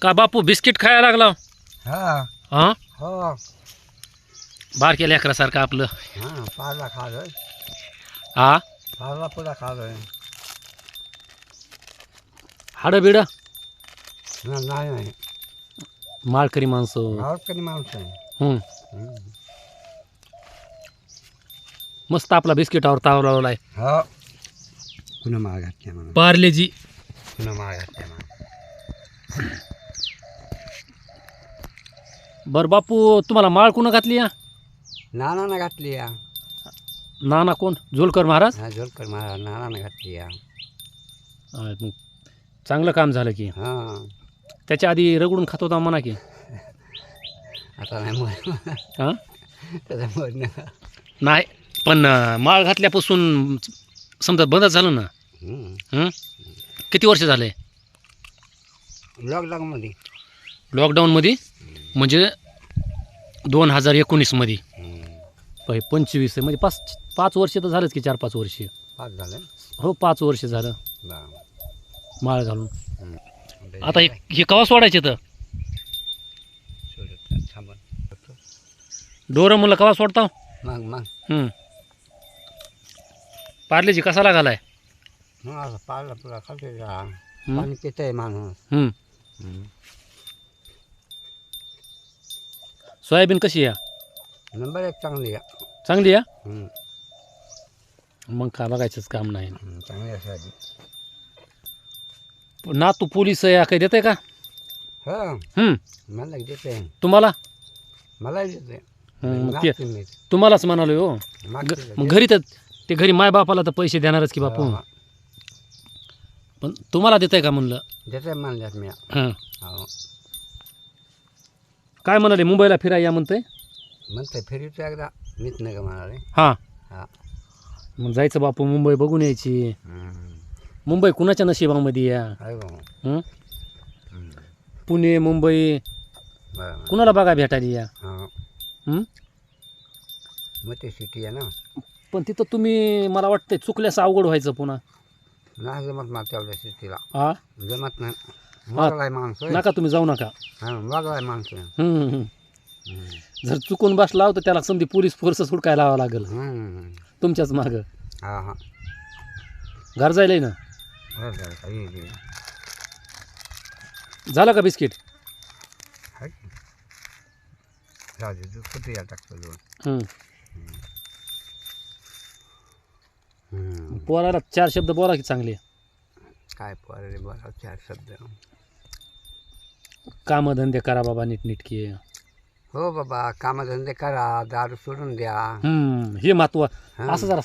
का बापू बिस्किट खायला लागला? हा. हा? हो. बारक्या लेकरासारखं आपलं. हा पारला खालोय. हा? पारला पुढा खालोय. हाडं बिडं? ना नाही नाही. माळकरी माणसं. गावात कधी माणूस आहे. हम्म. हम्म. मस्त आपला बिस्किटावर ताव लावलाय हो. पुन्हा म्हणून. पार्लेजी. पुन्हा म्हणून. बर बापू तुम्हाला माळ कुणं घातली या? नानानं घातली या. नाना कोण? झोलकर महाराज? हा झोलकर महाराज नानानं घातली या. मग चांगलं काम झालं की. हा. त्याच्या आधी रगडून खात होता म्हणा की. आता नाही मग हा? त्याचा नाही पण अं, माळ घातल्यापासून समजा बंदच झालं ना. हं? किती वर्ष झाले? लॉकडाऊनमध्ये लॉकडाऊनमध्ये म्हणजे दोन हजार एकोणीसमध्ये पै पंचवीस म्हणजे पाच पाच वर्ष तर झालंच की चार पाच वर्ष. पाच झालं? हो पाच वर्ष झालं. माळ घालून. आता हे हे कवा सोडायचे तर? सोडत नाही, थांबा. डोरं मुलं कवा सोडता मग मग. हं. पार्लेजी कसाला घालाय मग असं पाहिलं पुरा खाते का हं? पाणी पितंय माणूस. हं. सोयाबीन कशी आहे? नंबर एक चांगली आहे. चांगली आहे. मग का बघायचंच काम नाही. चांगली आहे साधी. ना तू पोलीस आहे काही देते का? हो. हं. मला देते तुम्हाला? मला देते हं, मग ते मागते मी तुम्हालाच म्हणालो हो. मागते ग- मग घरी तर ते घरी मायबापाला तर पैसे देणारच की बापू. हो, पण तुम्हाला देत आहे का म्हणलं? देते म्हणल्यात मी. हां. हो. काय म्हणाले? मुंबईला फिराय या म्हणतंय? म्हणते फिरतो एकदा. मीच नाही का म्हणाले? हां. हा. मग जायचं बापू मुंबई बघून यायची. मुंबई कुणाच्या नशिबामध्ये या? आहे भाऊ. हं? पुणे मुंबई. बरं. कुणाला बघा भेटायला या? हो. हं? मोठी सिटी आहे ना. पण तिथं तुम्ही मला वाटतंय चुकल्यास अवघड व्हायचं पुन्हा. नाही जमत मला तेवढ्या सिटीला हा जमत नाही. वागलाय माणूस होय. नका तुम्ही जाऊ नका हा वागलाय माणूस आहे. जर चुकून बसला तर त्याला समधी पोलीस फोर्स हुडकाय लावावं लागेल. तुमच्याच मागं हा हा घर जायला ना बरं झालं का? झालं बिस्किट हाय की? जाऊ दे तू कुठे या टाकतो दोन. पोराला चार शब्द बोला की चांगले काय पोरे बोला चार शब्द. कामधंदे करा बाबा नीटनीटके. हो बाबा कामधंदे करा दारू सोडून द्या. हम्म हे महत्त्व. असं जरा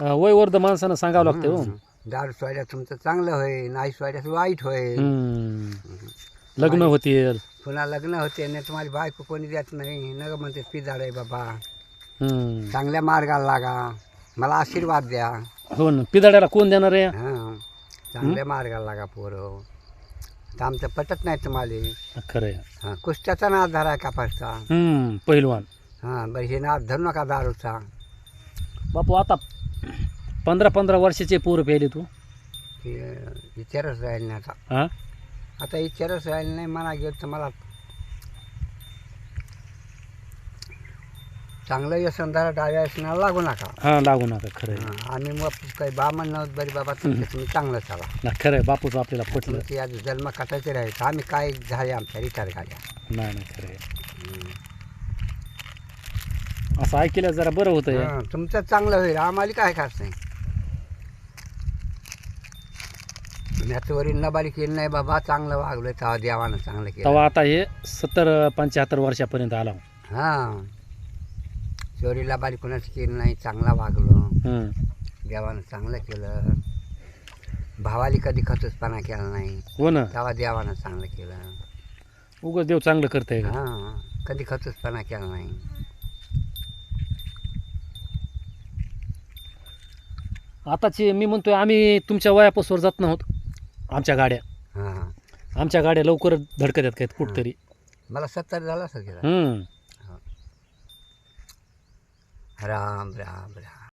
अं, वयवर्ध माणसानं सांगावं लागतं हो. दारू सोड्यात तुमचं चांगलं होईल नाही सोड्यात वाईट होईल. हम्म. लग्न होतील. पुन्हा लग्न होते नाही तुम्हाला बायको कोणी देत नाही. नग म्हणते पिदाड आहे बाबा. हम्म. चांगल्या मार्गाला लागा. मला आशीर्वाद द्या. हो ना पिदाड्याला कोण देणार आहे? हां. चांगल्या मार्गाला लागा पोरं. तर आमचं पटत नाही तुम्हाला. खरं आहे हां कुस्त्याचा नाद धरा कापासचा हम्म पहिलवान हां बरं हे नाद धरू नका दारूचा. बापू आता पंधरा पंधरा वर्षाचे पोरं प्यायले तू. ते विचारच राहील नाही आता. हा? आता विचारच राहील नाही म्हणा गेलं तर मला चांगलं धरा डाव्या व्यसनाला लागू नका. हा लागू नका खरं आहे. हां, आम्ही मग काही बामण नव्हत बरी बाबा तुमचं तुम्ही चांगलं चाला. ना खरं आहे बापूच आपल्याला पटलं. तुमची आज जन्म कटायचे राहायचं आम्ही काय झाले आमच्या रिटायर गाड्या नाही नाही खरं आहे. असं ऐकलं जरा बरं होतं हां, तुमचं चांगलं होईल आम्हाला काय खास नाही. वरील नबारी केली नाही बाबा चांगलं वागलं तेव्हा देवानं चांगलं केलं. तेव्हा आता हे सत्तर पंच्याहत्तर वर्षापर्यंत आला. हां. चोरीला बारी कोणाची केली नाही चांगला वागलो. हम्म. देवानं चांगलं केलं. भावाली कधी खतूसपणा केला नाही. हो ना. तेव्हा देवानं चांगलं केलं. उगच देव चांगलं करताय का? हां कधी खतूसपणा केला नाही. आताचे मी म्हणतोय आम्ही तुमच्या वयापासून जात नव्हत. आमच्या गाड्या. हां. आमच्या गाड्या लवकर धडकत आहेत काय कुठतरी? मला सत्तर झालं असं केलं हम्म. राम राम राम।